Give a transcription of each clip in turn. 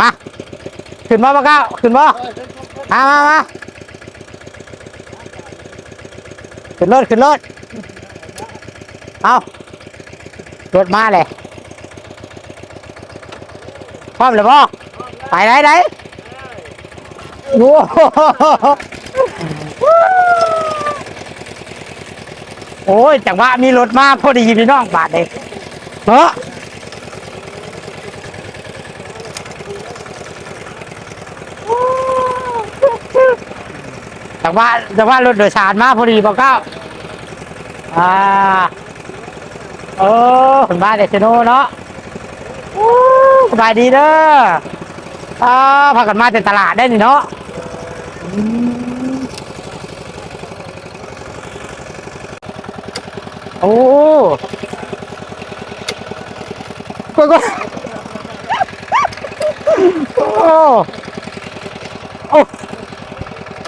มาขึ้นมาบ่เก้าขึ้นมามามามาขึ้นรถขึ้นรถเอารถมาเลยพร้อมเลยบ่ไปไหนไหนโอ้โหโอ้ยจังหวะมีรถมาพอดีพี่น้องบาดเลยเฮ้อ แต่ว่าแต่ว่ารถโดยสารมาพอดีบอกเก้าอ่าเออคนบ้านเดชโนเนาะสบายดีเด้ออ่าพากันมาจากตลาดได้นี่เนาะโอ้ก็ก็โอ้โอ้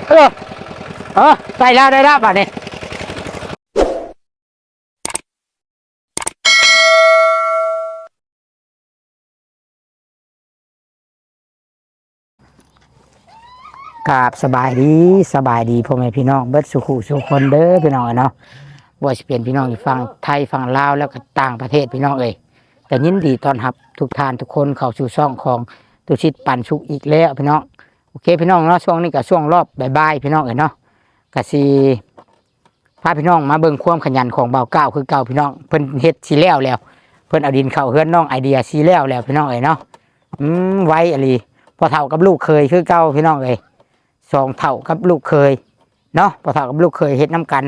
เออ เออใส่แล้วได้แล้วป่ะเนี่ยกราบสบายดีสบายดีพ่อแม่พี่น้องเบิดสุขุสุขคนเด้อพี่น้องเนาะว่าจะเป็นพี่น้องที่ฟังไทยฟังลาวแล้วก็ต่างประเทศพี่น้องเอ้ยแต่ยินดีต้อนรับทุกท่านทุกคนเข้าสู่ช่องของตุชิตปันสุขอีกแล้วพี่น้องโอเคพี่น้องเนาะช่วงนี้ก็ช่วงรอบบ่ายๆพี่น้องเอ้ยเนาะ กะสิพาพี่น้องมาเบิ่งความขยันของเบาเก้าคือเก่าพี่น้องเพิ่นเฮ็ดสีแล้วแล้ว เพิ่นเอาดินเข้าเฮือนน้องไอเดียสีแล้วแล้วพี่น้องเอ้ยเนาะอืมไว้อหลีพอเท่ากับลูกเคยคือเก่าพี่น้องเอ้ยสองเท่ากับลูกเคยเนาะพอเท่ากับลูกเคยเฮ็ดน้กัน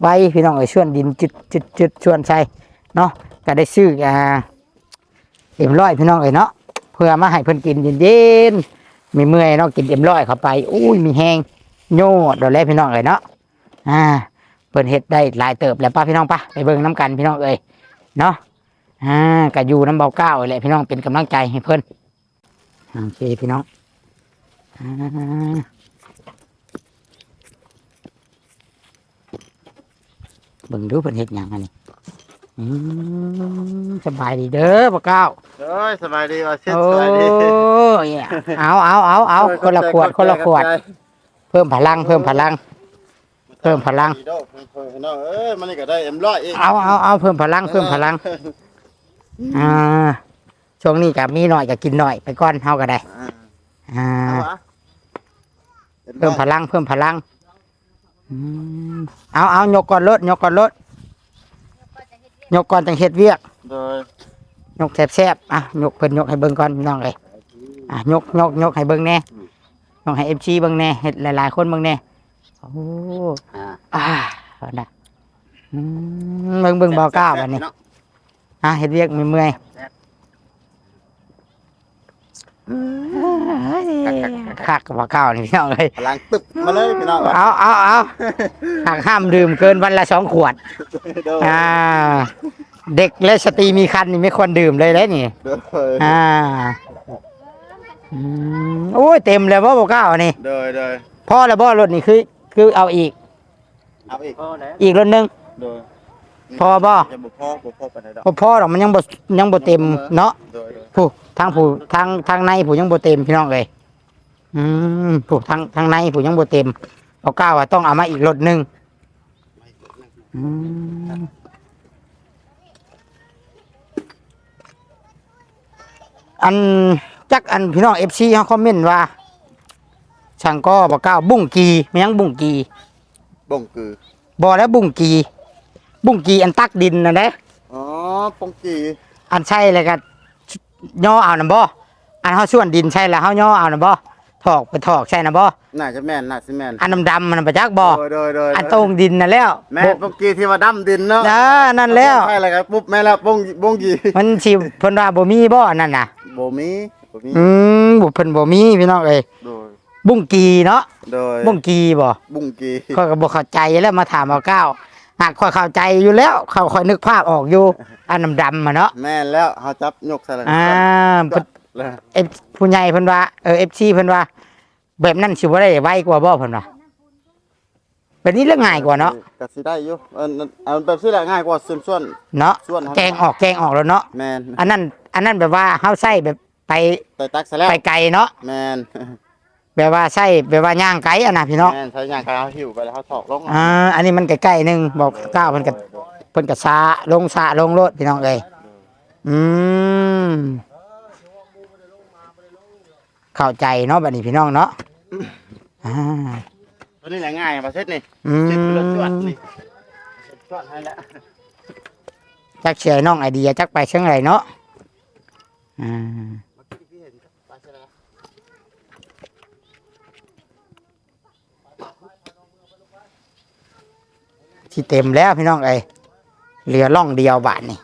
ไว้พี่น้องเอ้ยชวนดินจุดจุดจุดชวนใส่เนาะก็ได้ซื้ออ่าเอ็มร้อยพี่น้องเอ้ยเนาะเพื่อมาให้เพิ่นกินเย็นๆมีเมื่อยเนาะกินเอ็มร้อยเข้าไปอุ้ยมีแห้ง โย่เดี๋ยวแลพี่น้องเอ้ยเนาะอ่าเพิ่นเฮ็ดได้หลายเติบแล้วป้าพี่น้องป้าไปเบิ่งน้ำกันพี่น้องเอ้ยเนาะอ่าก็อยู่น้ำเบาเก้าแหละพี่น้องเป็นกำลังใจให้เพิ่นโอเคพี่น้องอ่าเบิ่งดูเพิ่นเฮ็ดหยังอันนี้อืมสบายดีเด้อเบาเก้าเอ้ยสบายดีว่าเช็ดโอ้สบายดียเอาเอาเอาเอาคนละขวดคนละขวดเพิ่มพลัง เพิ่มพลัง เพิ่มพลังดีโดเพิ่มพลัง เอ้ยมันนี่ก็ได้เอ็มร้อยอีกเอาเอาเอาเพิ่มพลัง เพิ่มพลัง อ่า ช่วงนี้กับมีหน่อยกับกินหน่อยไปก่อนเฮาก็ได้ อ่าอ่าเอาวะเพิ่มพลัง เพิ่มพลังอืมเอาเอายกก่อนรถยกก่อนรถยกก่อนจังเฮ็ดเวียกโดยยกแซ่บๆอะยกเพิ่นยกให้เบิ่งก่อนพี่น้องเอ้ยอะยกยกยกให้เบิ่งแน่ ยกให้ FC เบิ่งแน่เฮ็ดหลาย ๆ คนเบิ่งแน่โอ้อ่าอ่าเอานะอืมเบิ่งเบิ่งเบาก้าวบัดนี้อะเฮ็ดเวียกเมื่อยๆคักกับเบาก้าวนี่พี่น้องเอ้ยพลังตึบมาเลยพี่น้องเอาเอาเอาหากห้ามดื่มเกินวันละสองขวดโดยอ่า เด็กและสตรีมีคันนี่ไม่ควรดื่มเลยเลยนี่โดยอ่า อืมโอ้ยเต็มเลยบ่บอกเก้านี่โดยโดยพ่อแล้วบ่รถนี่คือ คือเอาอีก เอาอีกอีกรถหนึง โดยพอบ่ จะบุพ่อบุพ่อไปไหนดอกบ่พอดอกมันยังบ่ยังบ่เต็มเนาะ โดยโดยผู้ทางผู้ทางทางในผู้ยังบ่เต็มพี่น้องเลยอืมผู้ทางทางในผู้ยังบ่เต็มเอาก้าวว่าต้องเอามาอีกรถหนึงอืมอัน จักอันพี่น้อง FC เฮาคอมเมนต์ว่าช่างก็บ่กล้าบุ้งกีไม่ยังบุ้งกีบ่งคือ บ่แล้วบุ้งกี บุ้งกีอันตักดินน่ะเด้อ๋อปงกีอันใช่เลยก็ย่อเอานํบ่อันเฮาส่วนดินใช่แล้วเฮาย่อเอานํบ่ถอกไปถอกใช่นะบ่น่าจะแม่นน่าสิแม่นอันดำๆมันประจักบ่โดยโดยโดยอันตรงดินน่ะแล้วแม่นปงกีที่ว่าดำดินเนาะนะนั่นแล้ว ใช่เลยครับปุ๊บแม่แล้วปงปงกีมันสิเพิ่นว่าบ่มีบ่อันนั่นน่ะ บ่มี บ่มีอืมบ่เพิ่นบ่มีพี่น้องเอ้ยโดยบุ้งกีเนาะโดยบุ้งกีบ่บุ้งกีข้อยก็บ่เข้าใจแล้วมาถามเอาก้าวหากข้อยเข้าใจอยู่แล้วเขาค่อยนึกภาพออกอยู่อันดำๆอะเนาะแม่นแล้วเฮาจับยกใส่แล้วอ่าก็เพิ่นแล้วเอฟผู้ใหญ่เพิ่นว่าเออ FC เพิ่นว่า แบบนั้นสิบ่ได้ไวกว่าบ่เพิ่นว่าแบบนี้เรื่องง่ายกว่าเนาะก็สิได้อยู่เอันอันแบบสิแหละง่ายกว่าส่วนส่วนเนาะส่วนครับแกงออกแกงออกแล้วเนาะแม่นอันนั้นอันนั้นแบบว่าเฮาใส่แบบ ไปไปใส่ตักใส่แล้วไปไกลเนาะแมนแบบว่าใช่แบบว่าย่างไกลอะนะพี่น้องแมนใช้ยางกระเอาหิวไปแล้วเขาถอกลงอ่าอันนี้มันใกล้ๆหนึงบอกก้าวเพิ่นก็เพิ่นก็ซาลงซาลงรถพี่น้องเอ้ยอืมเข้าใจเนาะบัดนี้พี่น้องเนาะอ่าตัวนี้แหละง่ายประเทศนี่อืเช็ดเลือดจวดมนี่จวดให้แล้วจักเชียร์น้องไอเดียจักไปเชียงไรเนาะอ่าที่เต็มแล้วพี่น้องเอ้ยเหลือล่องเดียวบาทนี่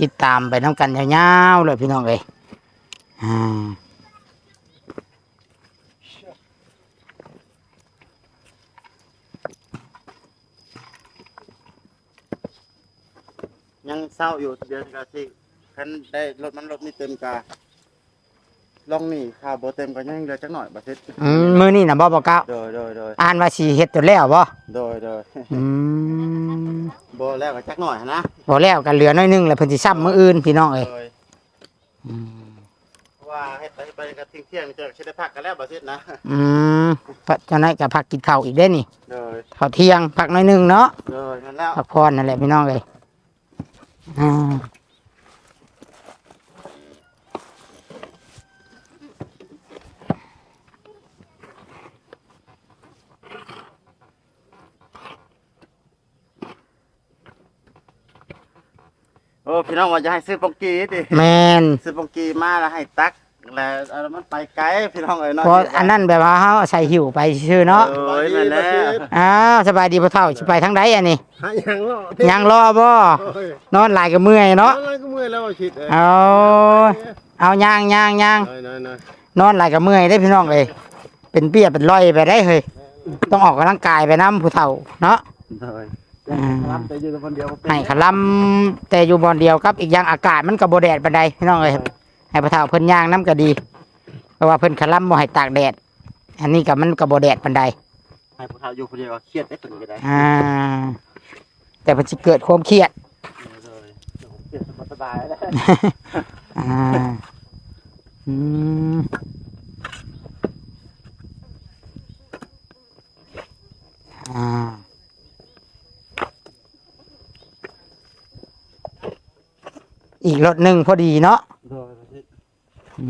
ติดตามไปน้ำกันยาวๆเลยพี่น้องเอ้ยอ่ายังเศร้าอยู่เดือนกาที่คันได้รถมันรถนี่เต็มกาลองนี่ค่าโบเต็มก็ยังเหลือจักหน่อยประเทศอืมมือนี่นะบ่บอกเก้าโดยโดยโดยอ่านว่าสีเฮ็ดจนแล้วบ่โดยโดยอืมโบแล้วก็จักหน่อยนะบ่แล้วกันเหลือน้อยหนึงแล้วเพิ่นสิซ้ำมื้ออื่นพี่น้องเอ้ยโดยอืมเพราะว่าให้ไปไปกันทิ้งเที่ยงๆจะใช้ได้พักกันแล้วประเทศนะอืมเพราะฉะนั้นก็พักกินข้าวอีกได้นี่โดยข้าวเที่ยงพักน้อยหนึงเนาะ โดยนั่นแล้ว พักผ่อนนั่นแหละพี่น้องเอ้ยอ่า อ้พี่น้องว่าจะให้ซื้อปองกีดิแมนซื้อปองกีมาแล้วให้ตักแล้วเอามันไปไกลพี่น้องเอ้ยเนาะเพราะอันนั้นแบบว่าเฮาใส่หิวไปชื่อเนาะโอ้ยนั่นแหละอ้าวสบายดีพ่อเฒ่าสิไปทางใดอันนี้หายังเนาะยังรอบ่โอ้ยนอนหลายก็เมื่อยเนาะอะไรก็เมื่อยแล้วว่าคิดเอ้ยเอาเอาย่างย่างย่างน้อยน้อยน้อยนอนหลายก็เมื่อยได้พี่น้องเอ้ยเป็นเปียเป็นร้อยไปได้เฮ้ยต้องออกกำลังกายไปนํผู้เฒ่าเนาะโดยอืม รับแต่อยู่คนเดียวบ่เป็นให้ขลํแต่อยู่บอนเดียวครับ อีกอย่างอากาศมันก็บ่แดดปานใดพี่น้องเอ้ยให้ผู้เฒ่าเพิ่นย่างน้ำก็ดี เพราะว่าเพิ่นขลํบ่ให้ตากแดด อันนี้ก็มันก็บ่แดดปานใด ให้ผู้เฒ่าอยู่คนเดียวก็เครียดได้คนก็ได้อ่า แต่มันสิเกิดความเครียดโดยเครียดสบายๆแล้ว อ่า อืม อีกรถหนึ่งพอดีเนาะโดยอื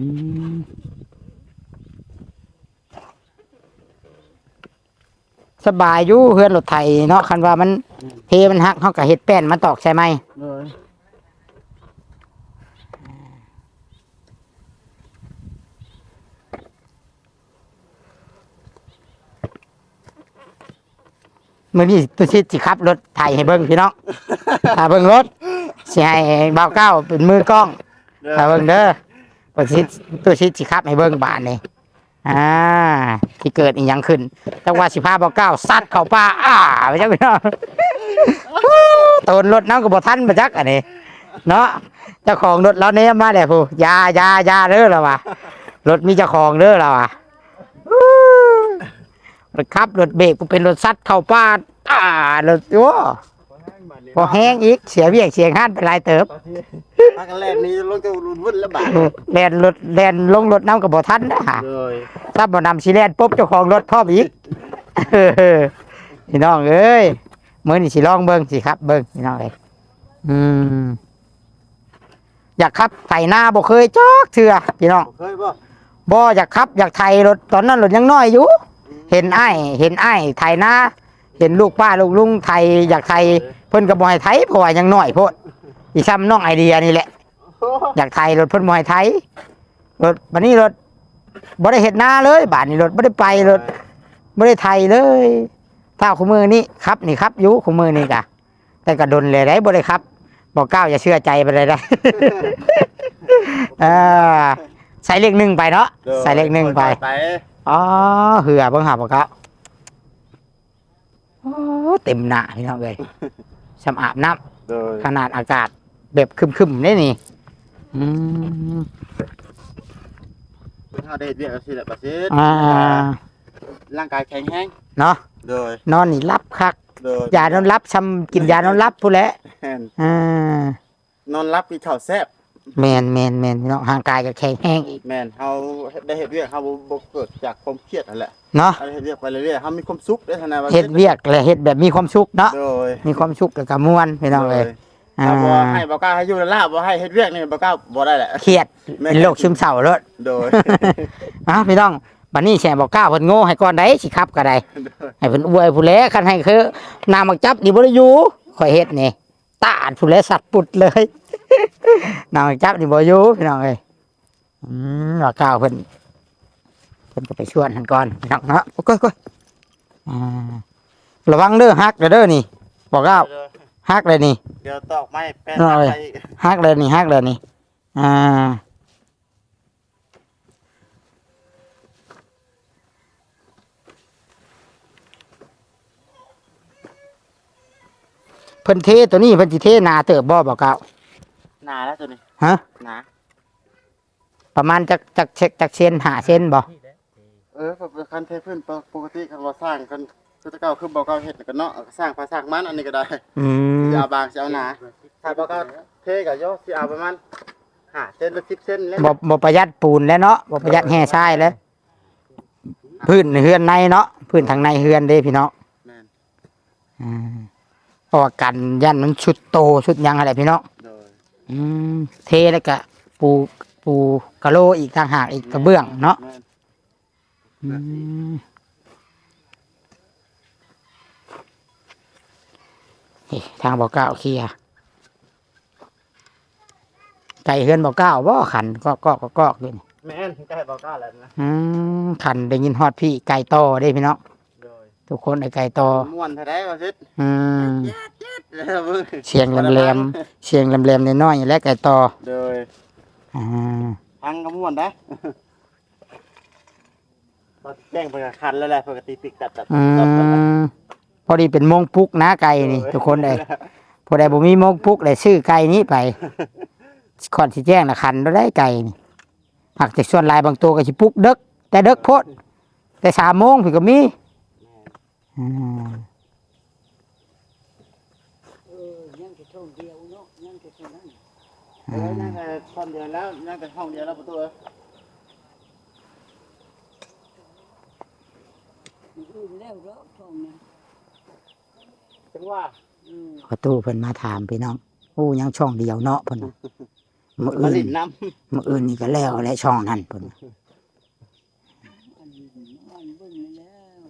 มสบายอยู่เฮือนรถไถเนาะคันว่ามันเพมันหักเขากับเฮ็ดแป้นมาตอกใช่ไหมโดยมื่อนี้ตุชิดสิขับรถไถให้เบิ่งพี่น้องถ้าเบิ่งรถ สิให้บ่าวเก้าเป็นมือกล้องถ้าเบิ่งเด้อตุชิดตุชิดสิขับให้เบิ่งบานนี่อ่าที่เกิดอีหยังขึ้น แต่ว่าสิพาบ่าวเก้าซัดเข้าป่าอ่าไปจักพี่น้องตนรถน้ำก็บ่ทันบ่จักอันนี้เนาะเจ้าของรถเราเนี่ยมาแล้วผู้ยายายาเด้อแล้วว่ะรถมีเจ้าของเด้อแล้วว่ะรถขับรถเบรกกูเป็นรถซัดเข้าป่าอ่ารถโอ้ พอแห้งอีกเสียเวียกเสียงหันไปหลายเติบพักกันแรกนี้รถก็รุนวุ่นแล้วบาดแลนรถแลนลงรถน้ำกับบ่ทันนะฮะโดยถ้าบ่นำสิแลนปุ๊บเจ้าของรถพร้อมอีกเออพี่น้องเอ้ยมื้อนี้สิลองเบิ่งสิครับ เบิ่งพี่น้องเอ้ยอืมอยากขับไถนาบ่เคยจอกเถื่อพี่น้องเคยบ่บ่อยากขับ อยากไถรถตอนนั้นรถยังน้อยอยู่ เห็นอ้ายเห็นอ้ายไถนาเห็นลูกป้าลูกลุงไถอยากไถ เพิ่นก็บ่ให้ไถเพราะว่ายังน้อยโพดอีซ้ำน้องไอเดียนี่แหละ อยากไถรถเพิ่นบ่ให้ไถรถบัดนี้รถบ่ได้เฮ็ดนาเลยบ้านนี้รถบ่ได้ไปรถบ่ได้ไถเลยถ้าคู่มือนี่ครับนี่ครับอยู่คู่มือนี่กะแต่ก็ดนเลยได้บ่ได้ครับบอกก้าวอย่าเชื่อใจไปเลยได้เออใส่เลขหนึ่งไปเนาะใส่เลขหนึ่งไปไปอ๋อเหือเบิ่งหาบ่ครับโอ้เต็มหน้าพี่น้องเลย สำอาบน้ำโดยขนาดอากาศแบบครึมๆได้นี่อืมเฮาได้เฮ็ดเวียกก็สิแหละบัดนี้อ่าร่างกายแข็งแรงเนาะโดยนอนนี่รับคักโดยยานอนรับชำกินยานอนรับพู้นแหละแม่นอ่านอนรับกินข้าวแซ่บแมนแมนแมนพี่น้องห่างกายก็แข็งแห้งอีก แม่นเฮาได้เฮ็ดเวียกเฮาบ่บ่เกิดจากความเครียดนั่นแหละ เนาะเฮาได้เฮ็ดเวียกไปเรื่อยๆเฮามีความสุขได้ทนายว่าเฮ็ดเวียกและเฮ็ดแบบมีความสุขเนาะโดยมีความสุขแล้วก็ม่วนพี่น้องเลยอ่าถ้าบ่ให้บ่กล้าให้อยู่แล้วล่ะบ่ให้เฮ็ดเวียกนี่บ่กล้าบ่ได้แหละ เครียดเป็นโรคซึมเศร้าแล้วโดยอะพี่น้องบัดนี้แชร์บอกกล้าเพิ่นโง่ให้ก่อนได้สิครับก็ได้โดยให้เพิ่นอวยผู้แลคันให้คือนามักจับนี่บ่ได้อยู่ข่อยเฮ็ดนี่ตาดผู้แลสัตว์ปุดเลย นามักจับนี่บ่อยู่พี่น้องเอ้ยอืมว่าก้าวเพิ่นเพิ่นก็ไปชวนหันก่อนพี่น้องเนาะโอ้ยโอ้ยอ่าระวังเด้อฮักเด้อเด้อนี่บอกก้าวฮักเลยนี่ เดี๋ยวตอกไม้แป้นเอาเลยไปฮักเลยนี่ฮักเลยนี่อ่าเพิ่นเทตัวนี้เพิ่นสิเทหนาเติบบ่บอกเก่าหนาแล้วตัวนี้ฮะหนาประมาณจักจักเช็คจักเซนหาเซนบ่เออแบบคันเทพื้นปกติคันว่าสร้างกันคือแตะเก่าคือบ่เก่าเฮ็ดก็เนาะสร้างภาษามันอันนี้ก็ได้อืมสิเอาบางสิเอาหนาถ้าบ่เก่าเทก็โยสิเอาประมาณ5เซนหรือ10เซนแล้วบ่บ่ประหยัดปูนแล้วเนาะบ่ประหยัดแห่ทรายแล้วพื้นเฮือนในเนาะพื้นทางในเฮือนเด้พี่น้องแม่นอืมเพราะว่ากันยันมันชุดโตชุดหยังอะไรพี่น้องโดยอืมเทแล้วก็ปูปูกะโลอีกต่างหากอีกกระเบื้องเนาะแม่นอืม นี่ทางบอกเก้าเคลียร์ไก่เฮือนบอกเก้าบ่ขันก็ก็ก็ก็อยู่นี่แม่นใกล้บ่เก่าแล้วนะอืมขันได้ยินฮอดพี่ไก่โตอได้พี่น้องโดยทุกคนไอ้ไก่โตอม่วนเท่าใดว่าซิดอืมแล้วมึงเสียงแหลมๆเสียงแหลมๆน้อยๆและไก่โตอโดยอ่าพังก็ม่วนได้ พอแจ้งเพิ่นก็คันแล้วแหละปกติปิกตัดตัดอืตัดตัดตัดมพอดีเป็นโมงปลุกนะไก่นี่ ทุกคนเลยพอได้บ่มีโมงปลุกเลยซื้อไก่นี้ไปคอนสิแจ้งละคันเราได้ไก่นี่หักจากส่วนหลายบางตัวก็สิปลุกเด็กแต่เด็กโพดแต่สามโมงพี่ก็มีอืมเออนั่งแต่คนเดียวแล้วนั่งแต่ห้องเดียวแล้วประตู เอ้ยจังว่าพอตู้เพิ่นมาถามพี่น้องโอ้ยังช่องเดียวเนาะเพิ่นน่ะมื้อมาอื่นลินน้มื้ออื่นนี่ก็แล้วและช่องนั้นเพิ่นน่ะ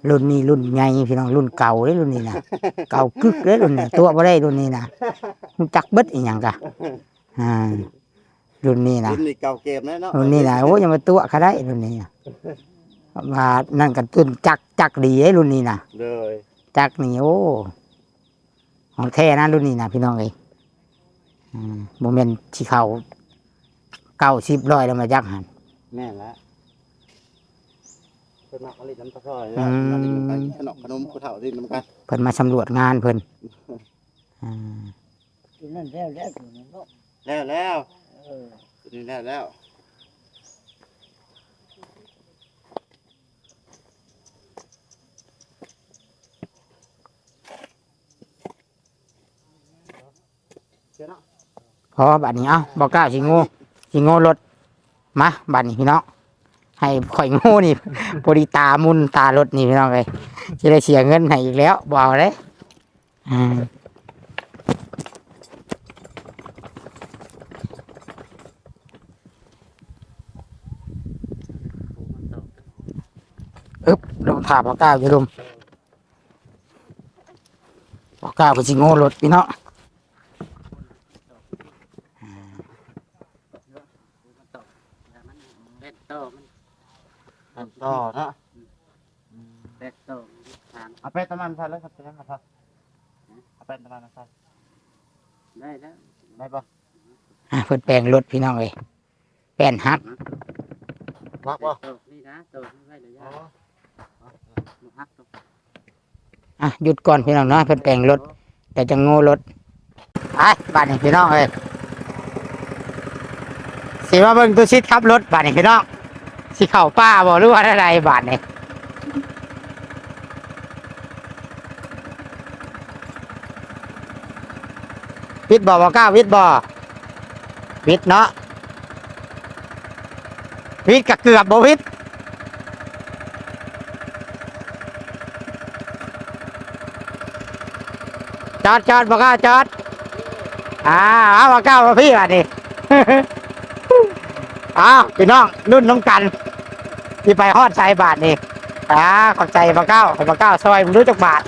รุ่นนี้รุ่นใหญ่พี่น้องรุ่นเก่าเลยรุ่นนี้นะเก่ากึกเลยรุ่นนี้ตัวบ่ได้รุ่นนี้นะรู้จักเบิดอีหยังกะอ่ารุ่นนี้ำนะรุ่นนี้เก่าเกมแล้วเนาะรุ่นนี้นะโอ้ยังมาตัวเขาได้รุ่นนี้นะ มานั่นกันตุนจักจักดีไอ้รุ่นนี้นะเลยจักนี่โอ้ของแท้นะรุ่นนี้นะพี่น้องเอ้ยอืมโมเมนต์ที่เขาเก้าสิบร้อยแล้วมาจักหันแม่นแล้วเพิ่นมาผลิตน้ำตาลอยแล้วมาลินน้ำกันขนมขนมผู้เฒ่าลินน้ำกันเพิ่นมาสำรวจงานเพิ่นอ่านั่นแล้วแล้วตัวนั้นเนาะแล้วแล้วเออนี่แล้วแล้วเชื่อเนาะ พอบัดนี้เอ้าบอกกล้าสิโง่สิโง่รถมาบัดนี้พี่น้องให้ข่อยโง่นี่ พอดีตามุนตารถนี่พี่น้องเลยจะได้เสียเงินให้อีกแล้วบ่เอาเลยอ่าอึ๊บลงถาบอกก้าจะดุมบอกก้าเป็นสิโง่รถพี่น้อง แบตโตมัน อันต่อเนาะแบตโตทางเอาไปตะมันใส่แล้วครับจะได้มาครับเอาไปตะมันมาใส่ได้แล้วได้ปะอะเพิ่นแปลงรถพี่น้องเลยแป้นฮักวักปะโตนี่นะโตนี่ไว้เลยยาหนูฮักตัวอะหยุดก่อนพี่น้องเนาะเพิ่นแต่งรถแต่จะโง่รถไปบ้านนี้พี่น้องเอ้ยสิว่าเบิ่งตัวชิดขับรถบ้านนี้พี่น้อง สิเข้าป้าบ่หรือว่าอะไรบ้านนี้วิทย์บ่บ่กล้าวิทย์บ่วิทย์เนาะวิทย์กับเกือบบ่วิทย์จอดจอดบอกว่าจอดอ่าเอามาเก้ามาพี่อะนี่อ้าวพี่น้องรุ่นน้องกัน ที่ไปฮอดชายบาทนี่อ่าขอบใจมาเก้าขอบมาเก้าซอยมึงรู้จักบาท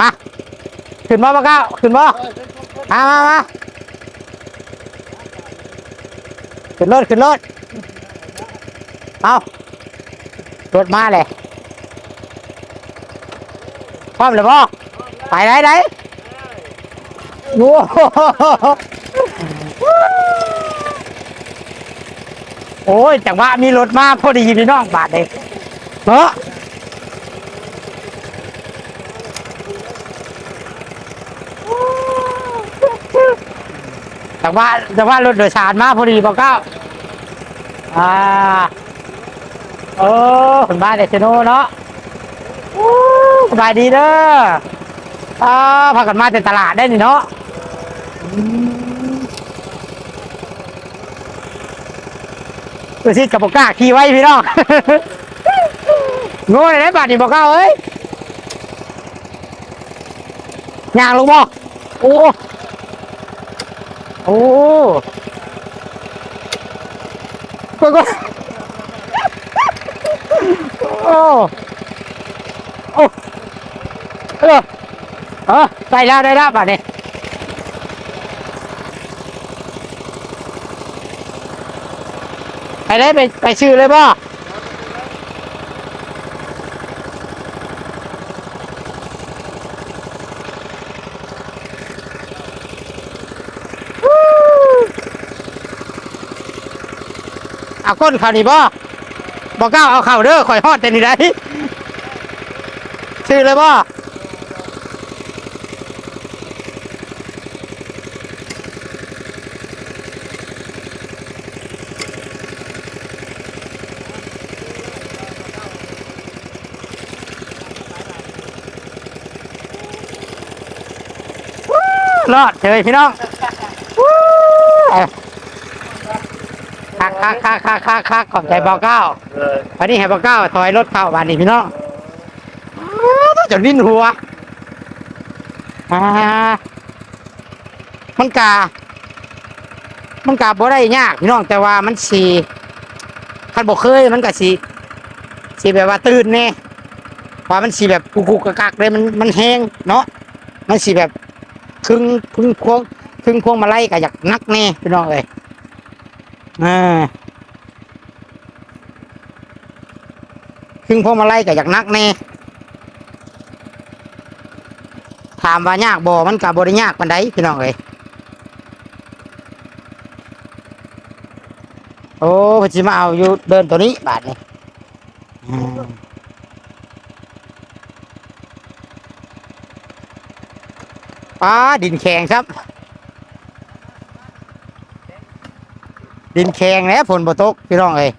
มา ขึ้นมามาเก้าขึ้นมามามามาขึ้นรถขึ้นรถเอารถมาเลยพร้อมเลยพ่อไปไหนไหนโอ้ โอ้ยจังหวะมีรถมาพอดีพี่น้องบาทเลยเนาะจังหวะจังหวะรถโดยสารมาพอดีบอกเก้าอ่าโอ้คนบ้านเดชโนเนาะสบายดีเด้ออ่าพากันมาแต่ตลาดได้นี่เนาะ อืมตัวซิกับบอกกล้าขี่ไว้พี่น้อง โง่เลยนะบาดนี่บอกกล้าเอ้ยยางลงบ่โอ้โอ้กดกดโอ้โอ้เออเออได้แล้วได้แล้วป่ะนี่ ไปเลยไปไปชื่อเลยป่เอาก้นเขานี่ป่บอกก้าวเอาเข่าเด้อข่อยฮอดแต่นี่ได้ชื่อเลยป่ะ รอดเฉยพี่น้องวู้คักคักคักคักคักคักขอบใจบอกเก้าวันนี้ให้บอกเก้าถอยรถเข้าบ้านนี่พี่น้องต้องจนวิ่นหัวมันกา มันกาบ่ได้ยากพี่น้องแต่ว่ามันสีคันบ่เคยมันก็สีสีแบบว่าตื่นแน่เพราะมันสีแบบกุกกุกกักกักเลยมันมันแห้งเนาะมันสีแบบ ครึ่งครึ่งพวงครึ่งพวงมาไล่ก็อยากนักแน่พี่น้องเอ้ยอ่าครึ่งพวงมาไล่ก็อยากนักแน่ถามว่ายากบ่มันกับบริยากปานใดพี่น้องเอ้ยโอ้พนสิมาเอาอยู่เดินตัวนี้บาทนี่อืม ป้าดินแข็งครับ ดินแข็งแล้วฝนบ่ตกพี่น้องเอ้ย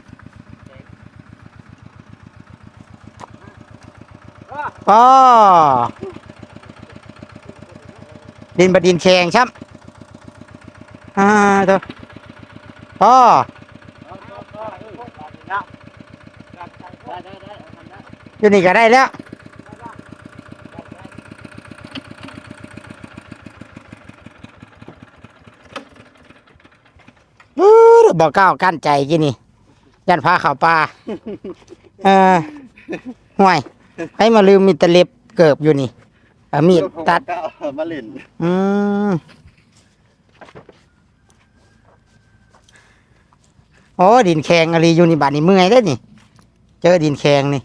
อ๋อดินบดินแข็งครับอ่าตัวอ๋ออยู่นี่ก็ได้แล้ว อู้ บอกก้าวกั้นใจกินนี่ยันพาเข่าป่าเออห่วยให้มาลืมมีตะเล็บเกิบอยู่นี่เอามีดตัดก็เอามาเล่นอืมโอ้ดินแข็งอะไรอยู่นี่บาดนี่เมื่อยได้อนี่ เจอดินแข็งนี่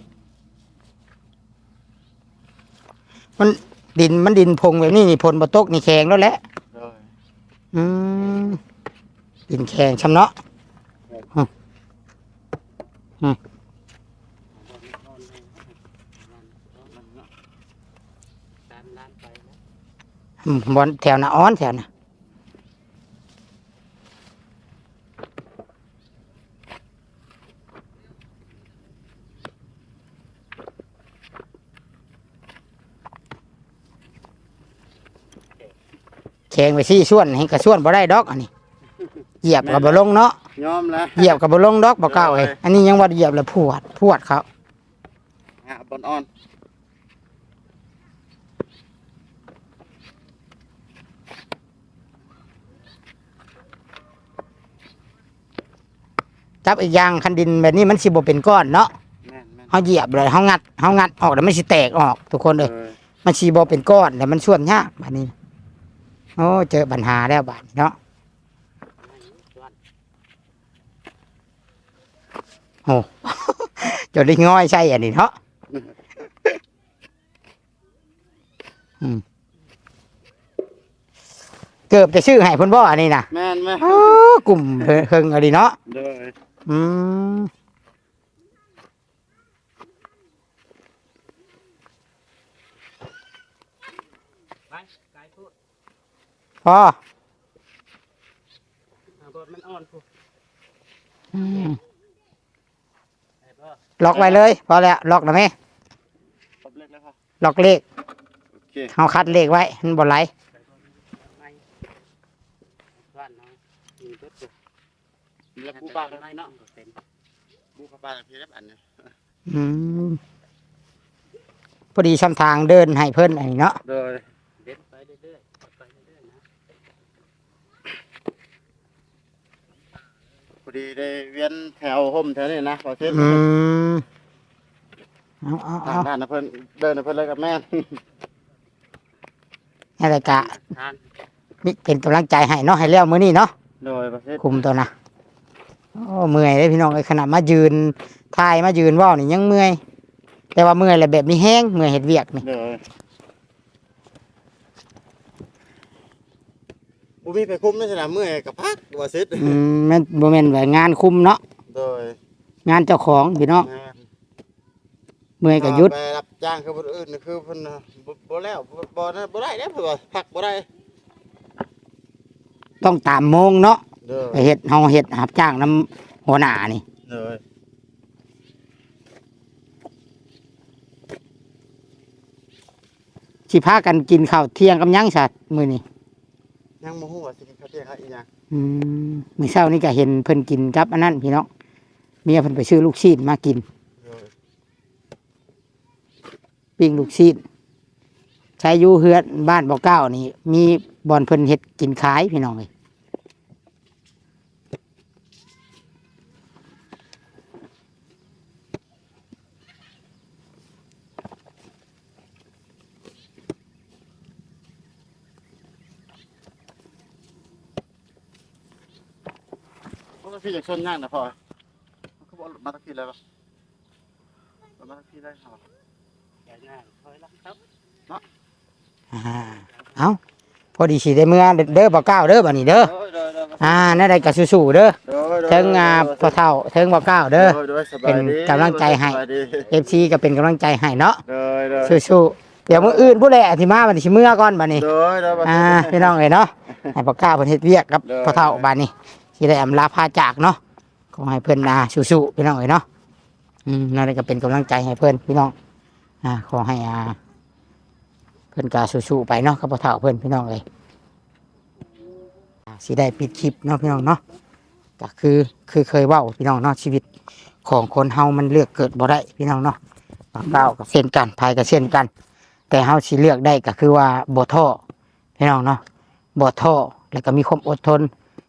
มันดินมันดินพงแบบนี้นี่พลบตกนี่แข็งแล้วแหละเอออืมดินแข็งชำเนาะอืมอืมอืม บอลแถวน่ะอ้อนแถวน่ะแข่งไปซี่ส่วนให้กระส่วนบ่ได้ดอกอันนี้ เหยียบกับบลงเนาะ ยอมแล้วเหยียบกับบ่ลงดอกบ่เก้าเอ้ยอันนี้ยังว่าเหยียบแล้วพวดพวดเขาหาบอลออนจับอีกอย่างคันดินแบบนี้มันสิบ่เป็นก้อนเนาะแม่นแม่นเฮาเหยียบเลยเฮางัดเฮางัดออกแล้วมันสิแตกออกทุกคนเอ้ยเออมันสิบ่เป็นก้อนแล้วมันส่วนยากบัดนี้ โอ้ เจอปัญหาแล้วบัดนี้เนาะ โอ้จนได้ง่อยใช่อันนี้เนาะอืมเกือบจะชื่อให้เพิ่นบ่อันนี้น่ะแม่นแม่นโอ้กลุ่มเฮิงอันนี้เนาะโดยอืมพอเอาบทมันอ่อนผู้อืมได้บ่ ล็อกไว้เลยพอแล้วล็อกนะแม่ครบเลขแล้วค่ะล็อกเลขโอเคเอาคัดเลขไว้มันบ่ไหลไม่บ้านน้อยมีเบิดอยู่แล้วปูปลาไม่เนาะเป็นปูปลาเพียบอันนี้อืมพอดีช่ำทางเดินให้เพิ่นอันนี้เนาะ โดย เด็ดไปเรื่อยๆไปเรื่อยๆนะ พ อดีได้เวียนแถวห่มแถวนี้นะขอเช่นอืมเอาเอาทาเอางด้านนะเพิ่นเดินนะเพิ่นเลยกับแม่นอะไรกะทานนี่เป็นกำลังใจให้เนาะให้แล้วมื้อนี้เนาะ โดยประเทศคุมตัวนะโอ้เมื่อยเลยพี่น้องไอ้ขนาดมายืนทายมายืนเว่าวนี่ยังเมื่อย แต่ว่าเมื่อยแหละแบบนี้แห้งเมื่อยเห็ดเวียกนี่ โดย บูมีไปคุ้มในสนามเมื่อยกับพักบัวซิดอืมแมันบ่แม่นว่างานคุมเนาะโดยงานเจ้าของพี่น้องแม่นเมื่อยก็หยุด ไปรับจ้างคือคนอื่นนี่คือเพิ่นน่ะบ่บ่แล้วบ่บ่ได้บ่ได้เด้อเพิ่นว่าพักบ่ได้ต้องตามโมงเนาะเด้อไปเฮ็ดเฮาเฮ็ดหับจ้างน้ำหัวหน้านี่เด้อสิพากันกินข้าวเที่ยงกับหยังสัตว์มื้อนี้ ยังโมโหว่าสิกินข้าวเที่ยงครับอีหยังอืมมื้อเช้านี่ก็เห็นเพิ่นกินกับอันนั้นพี่น้องเมียเพิ่นไปซื้อลูกชิ้นมากินเด้อปิ้งลูกชิ้นใช้อยู่เฮือนบ้านบ่อเก้านี่ มีบ่อนเพิ่นเฮ็ดกินขายพี่น้องเอ้ย เพราะว่าพี่อยากชนยากนะพ่อเขาบอกมาตะกี้แล้วบ่มาตะกี้ได้เหรอใหญ่หน้าถอยหลังครับอ่าเอาพอดีสิได้เมื่อเด้อบ่อเก้าเด้อบัดนี้เด้อเด้อ เด้อเด้ออ่านั่นใดก็สู้ๆเด้อเด้อเด้อเทิงอ่าพ่อเฒ่าเทิงบ่อเก้าเด้อเด้อสบายดีเป็นกำลังใจให้สบายดี FC ก็เป็นกำลังใจให้เนาะเด้อเด้อสู้ๆเดี๋ยวมื้ออื่นผู้ใดอธิมาบัดนี้สิเมื่อก่อนบัดนี้ เด้อเด้ออ่าพี่น้องเอ้ยเนาะให้บ่อเก้าเพิ่นเฮ็ดเวียกกับเด้อพ่อเฒ่าบัดนี้ สิได้อำลาพาจากเนาะขอให้เพิ่อนอ่าสู้ๆพี่น้องเอ้ยเนาะอืมนั่นก็เป็นกำลังใจให้เพิ่อนพี่น้อง อ่า ขอให้อ่า เพิ่อนก็สู้ๆไปเนาะกับพ่เฒ่าเพิ่อนพี่น้องเอ้ยสิได้ปิดคลิปเนาะพี่น้องเนาะก็คือคือเคยเว้าพี่น้องเนาะชีวิตของคนเฮามันเลือกเกิดบ่ได้พี่น้องเนาะบางเก้าก็เช่นกันภายก็เช่นกัน แต่เฮาสิเลือกได้ก็คือว่าบ่ท้อพี่น้องเนาะบ่ท้อแล้วก็มีความอดทน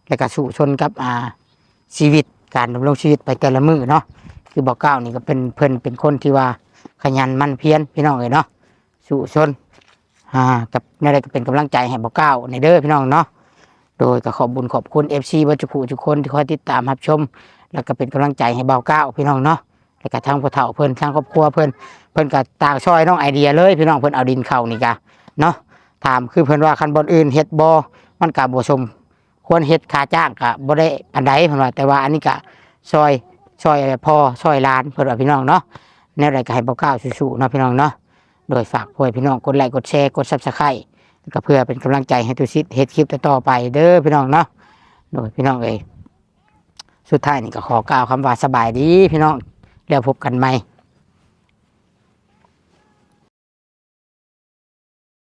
แล้วก็สู้ชนกับอ่าชีวิตการดำรงชีวิตไปแต่ละมือเนาะคือบ่เก้านี่ก็เป็นเพิ่นเป็นคนที่ว่าขยันมั่นเพียรพี่น้องเอ้ยเนาะสู้ชนอ่ากับในใดก็เป็นกำลังใจให้บ่เก้าในเด้อพี่น้องเนาะโดยก็ขอบบุญขอบคุณ FC วัจุผู้ทุกคนที่คอยติดตามรับชม แล้วก็เป็นกำลังใจให้เบาเก้าพี่น้องเนาะแล้วก็ทางพ่อเฒ่าเพิ่นทางครอบครัวเพิ่นเพิ่นก็ต่างช่อยน้องไอเดียเลย พี่น้องเพิ่นเอาดินเข้านี่กะเนาะถามคือเพิ่นว่าคันบอนอื่นเฮ็ดบ่มันก็บ่สม ควรเฮ็ดค่าจ้างก็บ่ได้ปานใดเพิ่นว่าแต่ว่าอันนี้ก็ซอยซอยพ่อซอยหลานเพิ่นว่าพี่น้องเนาะแนวใดก็ให้บ่กล้าวสู้ๆเนาะพี่น้องเนาะโดยฝากพ่อพี่น้องกดไลค์กดแชร์กด Subscribe ก็เพื่อเป็นกำลังใจให้ตุชิตเฮ็ดคลิปต่อๆไปเด้อพี่น้องเนาะโดยพี่น้องเอ้ยสุดท้ายนี่ก็ขอกล่าวคำว่าสบายดีพี่น้องแล้วพบกันใหม่